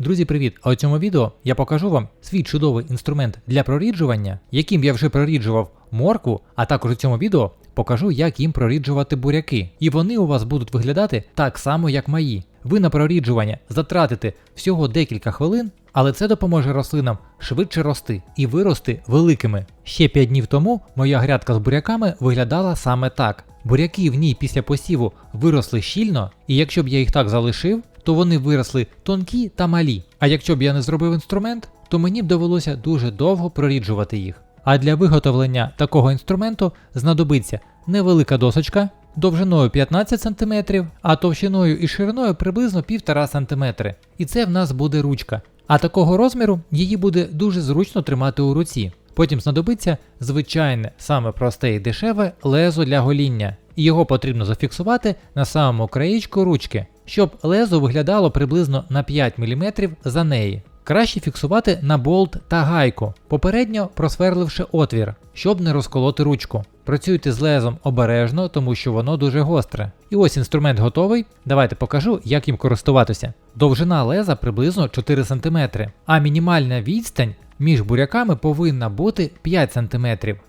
Друзі, привіт! А у цьому відео я покажу вам свій чудовий інструмент для проріджування, яким я вже проріджував моркву, а також у цьому відео покажу, як їм проріджувати буряки. І вони у вас будуть виглядати так само, як мої. Ви на проріджування затратите всього декілька хвилин, але це допоможе рослинам швидше рости і вирости великими. Ще 5 днів тому моя грядка з буряками виглядала саме так. Буряки в ній після посіву виросли щільно, і якщо б я їх так залишив, то вони виросли тонкі та малі. А якщо б я не зробив інструмент, то мені б довелося дуже довго проріджувати їх. А для виготовлення такого інструменту знадобиться невелика досочка довжиною 15 см, а товщиною і шириною приблизно 1,5 см. І це в нас буде ручка. А такого розміру її буде дуже зручно тримати у руці. Потім знадобиться звичайне, саме просте і дешеве лезо для гоління. І його потрібно зафіксувати на самому краєчку ручки, щоб лезо виглядало приблизно на 5 мм за неї. Краще фіксувати на болт та гайку, попередньо просверливши отвір, щоб не розколоти ручку. Працюйте з лезом обережно, тому що воно дуже гостре. І ось інструмент готовий. Давайте покажу, як їм користуватися. Довжина леза приблизно 4 см, а мінімальна відстань між буряками повинна бути 5 см.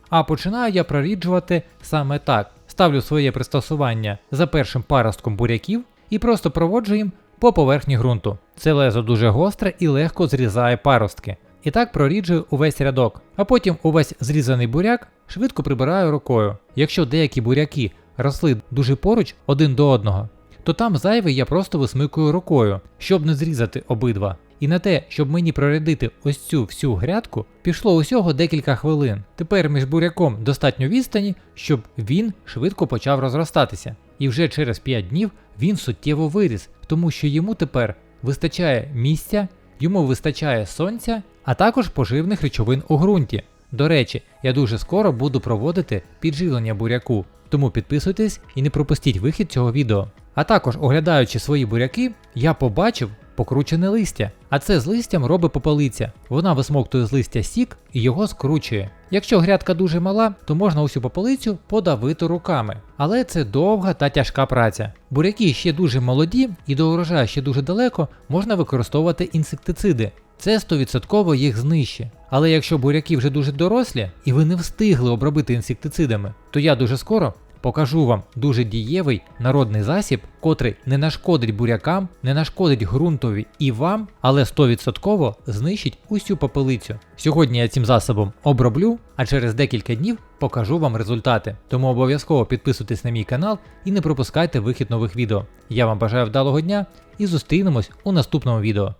А починаю я проріджувати саме так. Ставлю своє пристосування за першим паростком буряків і просто проводжу їм по поверхні ґрунту. Це лезо дуже гостре і легко зрізає паростки. І так проріджую увесь рядок, а потім увесь зрізаний буряк швидко прибираю рукою. Якщо деякі буряки росли дуже поруч один до одного, то там зайвий я просто висмикую рукою, щоб не зрізати обидва. І на те, щоб мені прорядити ось цю всю грядку, пішло усього декілька хвилин. Тепер між буряком достатньо відстані, щоб він швидко почав розростатися. І вже через 5 днів він суттєво виріс, тому що йому тепер вистачає місця, йому вистачає сонця, а також поживних речовин у ґрунті. До речі, я дуже скоро буду проводити підживлення буряку, тому підписуйтесь і не пропустіть вихід цього відео. А також, оглядаючи свої буряки, я побачив покручене листя, а це з листям робить попелиця. Вона висмоктує з листя сік і його скручує. Якщо грядка дуже мала, то можна усю пополицю подавити руками. Але це довга та тяжка праця. Буряки ще дуже молоді і до урожаю ще дуже далеко можна використовувати інсектициди. Це 100% їх знищить. Але якщо буряки вже дуже дорослі і ви не встигли обробити інсектицидами, то я дуже скоро покажу вам дуже дієвий народний засіб, котрий не нашкодить бурякам, не нашкодить ґрунтові і вам, але 100% знищить усю попелицю. Сьогодні я цим засобом оброблю, а через декілька днів покажу вам результати. Тому обов'язково підписуйтесь на мій канал і не пропускайте вихід нових відео. Я вам бажаю вдалого дня і зустрінемось у наступному відео.